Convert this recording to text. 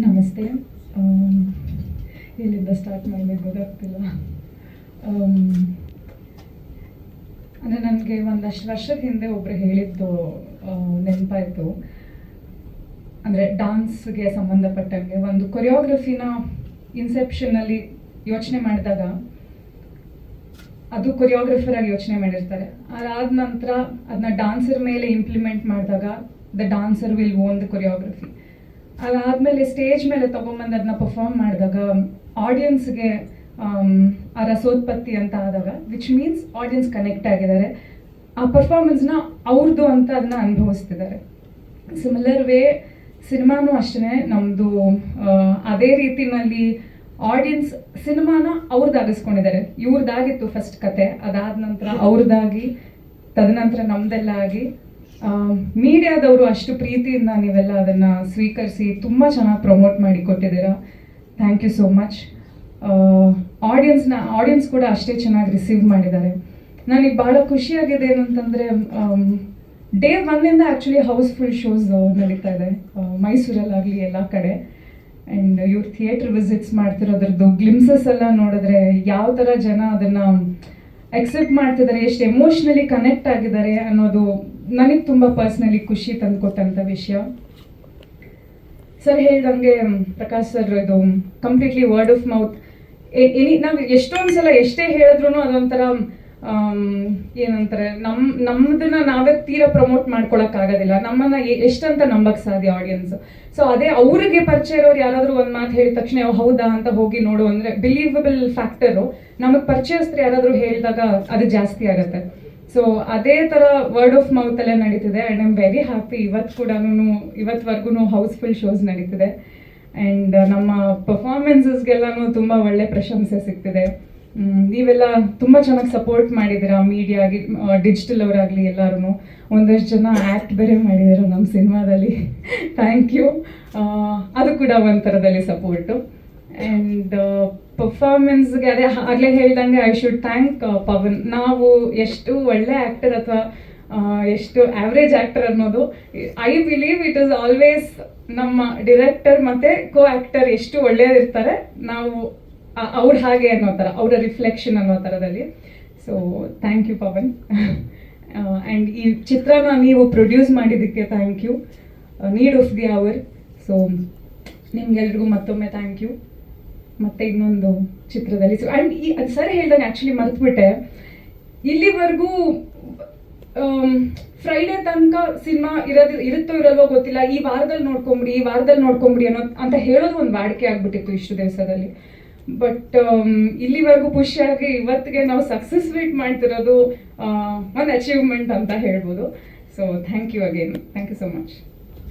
ನಮಸ್ತೆ. ಎಲ್ಲಿಂದ ಸ್ಟಾರ್ಟ್ ಮಾಡಬೇಕು ಗೊತ್ತಾಗ್ತಿಲ್ಲ. ಅಂದರೆ ನನಗೆ ಒಂದಷ್ಟು ವರ್ಷದ ಹಿಂದೆ ಒಬ್ಬರು ಹೇಳಿದ್ದು ನೆನಪಾಯಿತು. ಅಂದರೆ ಡಾನ್ಸ್ಗೆ ಸಂಬಂಧಪಟ್ಟಂಗೆ ಒಂದು ಕೊರಿಯೋಗ್ರಫಿನ ಇನ್ಸೆಪ್ಷನ್ನಲ್ಲಿ ಯೋಚನೆ ಮಾಡಿದಾಗ, ಅದು ಕೊರಿಯೋಗ್ರಫರ್ ಆಗಿ ಯೋಚನೆ ಮಾಡಿರ್ತಾರೆ. ಅದಾದ ನಂತರ ಅದನ್ನ ಡಾನ್ಸರ್ ಮೇಲೆ ಇಂಪ್ಲಿಮೆಂಟ್ ಮಾಡಿದಾಗ the dancer will own the choreography ಅದಾದಮೇಲೆ ಸ್ಟೇಜ್ ಮೇಲೆ ತೊಗೊಂಬಂದು ಅದನ್ನ ಪರ್ಫಾರ್ಮ್ ಮಾಡಿದಾಗ ಆಡಿಯನ್ಸ್ಗೆ ಆ ರಸೋತ್ಪತ್ತಿ ಅಂತ ಆದಾಗ ವಿಚ್ ಮೀನ್ಸ್ ಆಡಿಯನ್ಸ್ ಕನೆಕ್ಟ್ ಆಗಿದ್ದಾರೆ, ಆ ಪರ್ಫಾರ್ಮೆನ್ಸ್ನ ಅವ್ರದ್ದು ಅಂತ ಅದನ್ನ ಅನುಭವಿಸ್ತಿದ್ದಾರೆ. ಸಿಮಿಲರ್ ವೇ ಸಿನಿಮಾನೂ ಅಷ್ಟೇ ನಮ್ಮದು ಅದೇ ರೀತಿನಲ್ಲಿ ಆಡಿಯನ್ಸ್ ಸಿನಿಮಾನ ಅವ್ರದ್ದಾಗಿಸ್ಕೊಂಡಿದ್ದಾರೆ ಇವ್ರದ್ದಾಗಿತ್ತು ಫಸ್ಟ್ ಕತೆ, ಅದಾದ ನಂತರ ಅವ್ರದ್ದಾಗಿ ತದನಂತರ ನಮ್ದೆಲ್ಲ ಆಗಿ ಮೀಡಿಯಾದವರು ಅಷ್ಟು ಪ್ರೀತಿಯಿಂದ ನೀವೆಲ್ಲ ಅದನ್ನು ಸ್ವೀಕರಿಸಿ ತುಂಬ ಚೆನ್ನಾಗಿ ಪ್ರಮೋಟ್ ಮಾಡಿ ಕೊಟ್ಟಿದ್ದೀರಾ. ಥ್ಯಾಂಕ್ ಯು ಸೋ ಮಚ್ ಆಡಿಯನ್ಸ್ನ ಆಡಿಯನ್ಸ್ ಕೂಡ ಅಷ್ಟೇ ಚೆನ್ನಾಗಿ ರಿಸೀವ್ ಮಾಡಿದ್ದಾರೆ. ನನಗೆ ಭಾಳ ಖುಷಿಯಾಗಿದೆ ಏನಂತಂದರೆ ಡೇ ಒನ್ನಿಂದ ಆ್ಯಕ್ಚುಲಿ ಹೌಸ್ಫುಲ್ ಶೋಸ್ ನಡೀತಾ ಇದೆ. ಮೈಸೂರಲ್ಲಾಗಲಿ ಎಲ್ಲ ಕಡೆ. ಆ್ಯಂಡ್ ಇವ್ರು ಥಿಯೇಟ್ರ್ ವಿಸಿಟ್ಸ್ ಮಾಡ್ತಿರೋದ್ರದ್ದು ಗ್ಲಿಮ್ಸಸ್ ಎಲ್ಲ ನೋಡಿದ್ರೆ ಯಾವ ಥರ ಜನ ಅದನ್ನು ಎಕ್ಸೆಪ್ಟ್ ಮಾಡ್ತಿದ್ದಾರೆ, ಎಷ್ಟು ಎಮೋಷ್ನಲಿ ಕನೆಕ್ಟ್ ಆಗಿದ್ದಾರೆ ಅನ್ನೋದು ನನಗೆ ತುಂಬ ಪರ್ಸ್ನಲಿ ಖುಷಿ ತಂದುಕೊಟ್ಟಂಥ ವಿಷಯ. ಸರ್ ಹೇಳ್ದಂಗೆ, ಪ್ರಕಾಶ್ ಸರ್, ಇದು completely word of mouth any ನಾವು ಎಷ್ಟೊಂದು ಸಲ ಎಷ್ಟೇ ಹೇಳಿದ್ರು ಅದೊಂಥರ ಏನಂತಾರೆ, ನಮ್ ನಮ್ಮದನ್ನ ನಾವೇ ತೀರಾ ಪ್ರಮೋಟ್ ಮಾಡ್ಕೊಳಕ್ಕಾಗೋದಿಲ್ಲ. ನಮ್ಮನ್ನ ಎ- ಎಷ್ಟಂತ ನಂಬಕ್ ಸಾಧ್ಯ ಆಡಿಯನ್ಸ್ ಸೊ ಅದೇ ಅವ್ರಿಗೆ ಪರಿಚಯ ಇರೋರು ಯಾರಾದ್ರೂ ಒಂದ್ ಮಾತು ಹೇಳಿದ ತಕ್ಷಣ ಹೌದಾ? ಅಂತ ಹೋಗಿ ನೋಡು ಅಂದ್ರೆ ಬಿಲೀವಬಲ್ ಫ್ಯಾಕ್ಟರು ನಮಗ್ ಪರಿಚಯಸ್ಥರು ಯಾರಾದ್ರೂ ಹೇಳಿದಾಗ ಅದು ಜಾಸ್ತಿ ಆಗುತ್ತೆ. ಸೊ ಅದೇ ತರ ವರ್ಡ್ ಆಫ್ ಮೌತ್ ಅಲ್ಲೇ ನಡೀತಿದೆ ಅಂಡ್ ಐಮ್ ವೆರಿ ಹ್ಯಾಪಿ ಇವತ್ತು ಕೂಡ ಇವತ್ವರೆಗೂ ಹೌಸ್ಫುಲ್ ಶೋಸ್ ನಡೀತಿದೆ. ಅಂಡ್ ನಮ್ಮ ಪರ್ಫಾರ್ಮೆನ್ಸಸ್ಗೆಲ್ಲಾನು ತುಂಬಾ ಒಳ್ಳೆ ಪ್ರಶಂಸೆ ಸಿಗ್ತಿದೆ. ನೀವೆಲ್ಲ ತುಂಬ ಚೆನ್ನಾಗಿ ಸಪೋರ್ಟ್ ಮಾಡಿದ್ದೀರಾ ಮೀಡಿಯಾ ಆಗಿ ಡಿಜಿಟಲ್ ಅವರಾಗಲಿ ಎಲ್ಲರೂ ಒಂದಷ್ಟು ಜನ ಆ್ಯಕ್ಟ್ ಬೇರೆ ಮಾಡಿದ್ದಾರೆ ನಮ್ಮ ಸಿನಿಮಾದಲ್ಲಿ. ಥ್ಯಾಂಕ್ ಯು ಅದು ಕೂಡ ಒಂಥರದಲ್ಲಿ ಸಪೋರ್ಟು ಆ್ಯಂಡ್ ಪರ್ಫಾರ್ಮೆನ್ಸ್ಗೆ ಅದೇ ಆಗಲೇ ಹೇಳ್ದಂಗೆ ಐ ಶುಡ್ ಥ್ಯಾಂಕ್ ಪವನ್. ನಾವು ಎಷ್ಟು ಒಳ್ಳೆ ಆ್ಯಕ್ಟರ್ ಅಥವಾ ಎಷ್ಟು ಆವ್ರೇಜ್ ಆ್ಯಕ್ಟರ್ ಅನ್ನೋದು I believe it is always ನಮ್ಮ ಡಿರೆಕ್ಟರ್ ಮತ್ತು ಕೋ ಆ್ಯಕ್ಟರ್ ಎಷ್ಟು ಒಳ್ಳೆಯದಿರ್ತಾರೆ ನಾವು ಅವ್ರು ಹಾಗೆ ಅನ್ನೋ ಥರ, ಅವರ ರಿಫ್ಲೆಕ್ಷನ್ ಅನ್ನೋ ಥರದಲ್ಲಿ. So thank you Pavan. And ಈ ಚಿತ್ರನ ನೀವು ಪ್ರೊಡ್ಯೂಸ್ ಮಾಡಿದ್ದಕ್ಕೆ thank you need of the hour so ನಿಮ್ಗೆಲ್ರಿಗೂ ಮತ್ತೊಮ್ಮೆ ಥ್ಯಾಂಕ್ ಯು ಮತ್ತೆ ಇನ್ನೊಂದು ಚಿತ್ರದಲ್ಲಿ. ಸೊ ಆ್ಯಂಡ್ ಈ, ಅದು ಸರಿ ಹೇಳ್ದಂಗೆ ಆ್ಯಕ್ಚುಲಿ ಮರೆತುಬಿಟ್ಟೆ. ಇಲ್ಲಿವರೆಗೂ ಫ್ರೈಡೇ ತನಕ ಸಿನಿಮಾ ಇರೋದು, ಇರುತ್ತೋ ಇರಲ್ವೋ ಗೊತ್ತಿಲ್ಲ. ಈ ವಾರದಲ್ಲಿ ನೋಡ್ಕೊಂಬಿಡಿ, ಈ ವಾರದಲ್ಲಿ ನೋಡ್ಕೊಂಬಿಡಿ ಅನ್ನೋ, ಅಂತ ಹೇಳೋದು ಒಂದು ವಾಡಿಕೆ ಆಗ್ಬಿಟ್ಟಿತ್ತು ಇಷ್ಟು ದಿವಸದಲ್ಲಿ. ಬಟ್ ಇಲ್ಲಿವರೆಗೂ ಖುಷಿಯಾಗಿ ಇವತ್ತಿಗೆ ನಾವು ಸಕ್ಸಸ್ ವೇಟ್ ಮಾಡ್ತಿರೋದು ಒಂದು ಅಚೀವ್ಮೆಂಟ್ ಅಂತ ಹೇಳ್ಬೋದು. So thank you again thank you so much